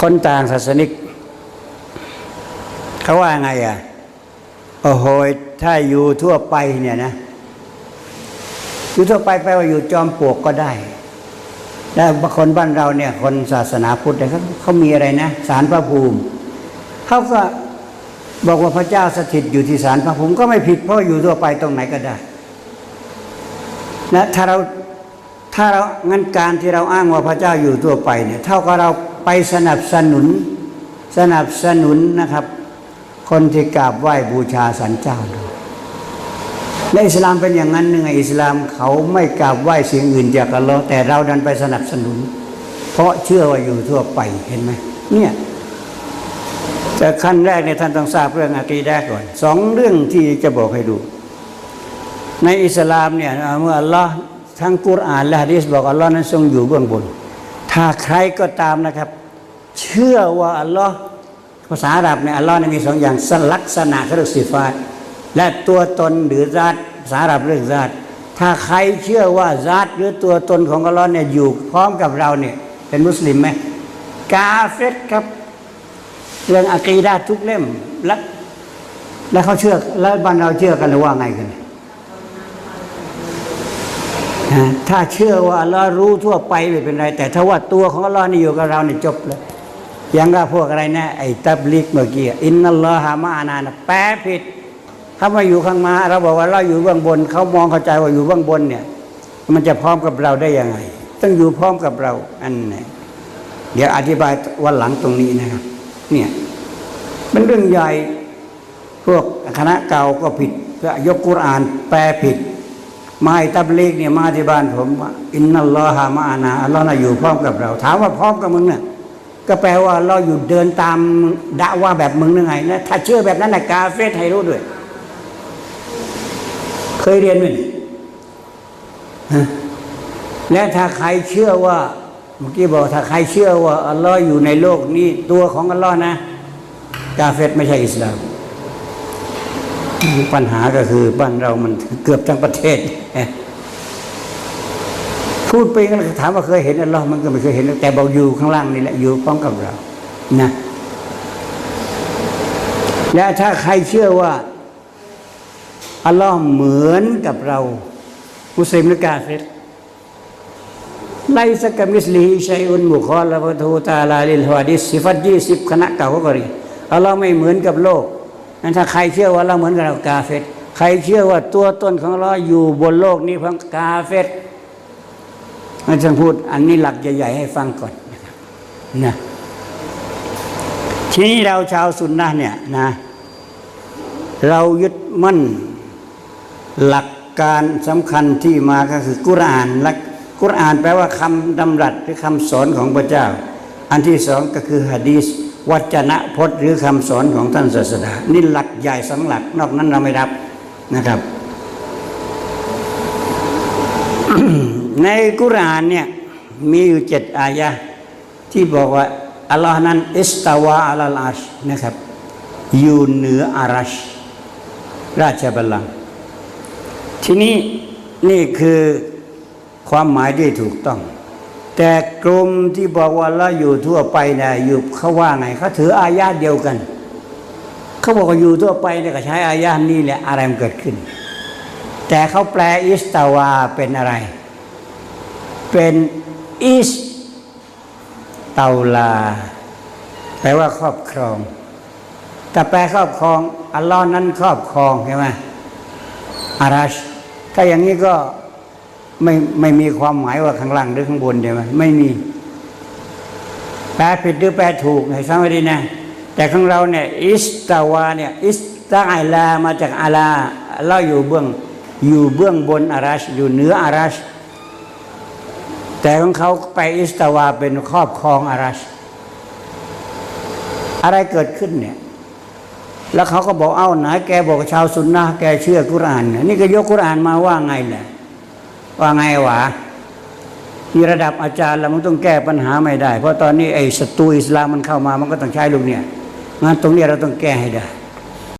คนต่างศาสนิก เขาว่าไงอะ โอ้โหถ้าอยู่ทั่วไปเนี่ยนะ อยู่ทั่วไปแปลว่าอยู่จอมปลวกก็ได้แล้วบางคนบ้านเราเนี่ย คนศาสนาพุทธเนี่ยเขาเขามีอะไรนะสารพระภูมิเขาก็บอกว่าพระเจ้าสถิตอยู่ที่สารพระภูมิก็ไม่ผิดเพราะอยู่ทั่วไปตรงไหนก็ได้ นะถ้าเราถ้าเรางั้นการที่เราอ้างว่าพระเจ้าอยู่ทั่วไปเนี่ย เท่ากับเรา ไปสนับสนุนสนับสนุนนะครับ คนที่กราบไหว้บูชาสันเจ้าด้วยในอิสลามเป็นอย่างนั้นหนึ่งอิสลามเขาไม่กราบไหว้สิ่งอื่นจากอัลลอฮ์แต่เราดันไปสนับสนุน เพราะเชื่อว่าอยู่ทั่วไปเห็นไหมเนี่ยแต่ขั้นแรกเนี่ยท่านต้องทราบเรื่องอากีดะก่อนสองเรื่องที่จะบอกให้ดู ในอิสลามเนี่ยเมื่ออัลลอฮ์ทั้งกุรอานและฮะดีษบอกอัลลอฮ์นั้นทรงอยู่เบื้องบน ถ้าใครก็ตามนะครับ เชื่อว่าอัลลอฮ์ภาษาอาหรับเนี่ยอัลลอฮ์เนี่ยมีสองอย่างสลักษณะเขาเรียกสิฟาตและตัวตนหรือซาตภาษาอาหรับเรียกซาตถ้าใครเชื่อว่าซาตหรือตัวตนของอัลลอฮ์เนี่ยอยู่พร้อมกับเราเนี่ยเป็นมุสลิมไหมกาเฟตครับ เรื่องอะกีดะห์ทุกเล่มแล้วแล้วเขาเชื่อแล้วบ้านเราเชื่อกันหรือว่าไงกันนะ ถ้าเชื่อว่าอัลลอฮ์รู้ทั่วไปไม่เป็นไร แต่ถ้าว่าตัวของอัลลอฮ์นี่อยู่กับเราเนี่ยจบเลยยังกับพวกอะไรนะไอ้ตับลิกเมื่อกี้อินนัลลอฮะมาอานานะแปลผิดถ้ามาอยู่ข้างมาเราบอกว่าเราอยู่เบื้องบน เขามองเข้าใจว่าอยู่เบื้องบนเนี่ย มันจะพร้อมกับเราได้ยังไง ต้องอยู่พร้อมกับเราอันไหนเดี๋ยวอธิบายวันหลังตรงนี้นะครับเนี่ยมันเรื่องใหญ่พวกคณะเก่าก็ผิดก็ยกกุรอานแปลผิด มาไอ้ตับเลกเนี่ยมาที่บ้านผมอินนัลลอฮะมาอานาอัลลอฮ์น่ะอยู่พร้อมกับเรา ถามว่าพร้อมกับมึงเนี่ยก็แปลว่าเราอยู่เดินตามดะว่าแบบมึงยังไงนะถ้าเชื่อแบบนั้นนะกาเฟตให้รู้ด้วย เคยเรียนไหมฮะและถ้าใครเชื่อว่าเมื่อกี้บอกถ้าใครเชื่อว่าอัลลอฮ์อยู่ในโลกนี้ ตัวของอัลลอฮ์นะ กาเฟตไม่ใช่อิสลาม ปัญหาก็คือบ้านเรามันเกือบทั้งประเทศ พูดไปก็ถามว่าเคยเห็นอัลลอฮ์มันก็ไม่เคยเห็น แต่บอกอยู่ข้างล่างนี่แหละอยู่พร้อมกับเรา นะ และถ้าใครเชื่อว่าอัลลอฮ์เหมือนกับเรา มุสลิมหรือกาเฟรไลสกมิสลีชัยอุนมุคอลฟะทูตาลาลิลฮวาดิสสิฟัตยี่สิบคณะเก่าก็รีอัลลอฮ์ไม่เหมือนกับโลก นั้นถ้าใครเชื่อว่าเราเหมือนกับเรากาเฟตใครเชื่อว่าตัวตนของเราอยู่บนโลกนี้เพังกาเฟตอาจารย์พูดอันนี้หลักใหญ่ ๆ ให้ฟังก่อนนะทีนี้เราชาวสุนนะเนี่ยนะ เรายึดมั่นหลักการสำคัญที่มาก็คือกุรานและกุรานแปลว่าคำดำรัสหรือคำสอนของพระเจ้า อันที่สองก็คือฮะดีษ วจนะพจน์หรือคำสอนของท่านศาสดานี่หลักใหญ่สองหลัก นอกนั้นเราไม่รับนะครับ ในกุรานเนี่ยมีอยู่เจ็ดอายะที่บอกว่าอัลลอฮ์นั้นอิสตาวาอัลลอาชนะครับ อยู่เหนืออารัช ราชบัลลังก์ทีนี้นี่คือความหมายที่ถูกต้อง แต่กลุ่มที่บอกว่าเราอยู่ทั่วไปเนี่ยอยู่เขาว่าไงเขาถืออายาเดียวกัน เขาบอกว่าอยู่ทั่วไปเนี่ยก็ใช้อายานี้แหละอะไรมันเกิดขึ้น แต่เขาแปลอิสตาวาเป็นอะไร เป็นอิสตาลา แปลว่าครอบครอง แต่แปลครอบครองอัลลอฮ์นั้นครอบครองใช่ไหมอารัชถ้าอย่างนี้ก็ ไม่ไม่มีความหมายว่าข้างล่างหรือข้างบนใช่ไหมไม่มี แปลผิดหรือแปลถูกให้ฟังไว้ดีนะ แต่ของเราเนี่ย อิสตาวาเนี่ย อิสตาอลามาจากอาลาเราอยู่เบื้องอยู่เบื้องบนอารัชอยู่เหนืออารัชแต่ของเขาไปอิสตาวาเป็นครอบครองอารัชอะไรเกิดขึ้นเนี่ย แล้วเขาก็บอกเอ้าไหนแกบอกชาวซุนนะแกเชื่อกุรานเนี่ยนี่ก็ยกกุรานมาว่าไงแหละ ว่าไงวะมีระดับอาจารย์แล้วมันต้องแก้ปัญหาไม่ได้ เพราะตอนนี้ไอ้ศัตรูอิสลามมันเข้ามามันก็ต้องใช้ลูกเนี่ยงั้นตรงนี้เราต้องแก้ให้ได้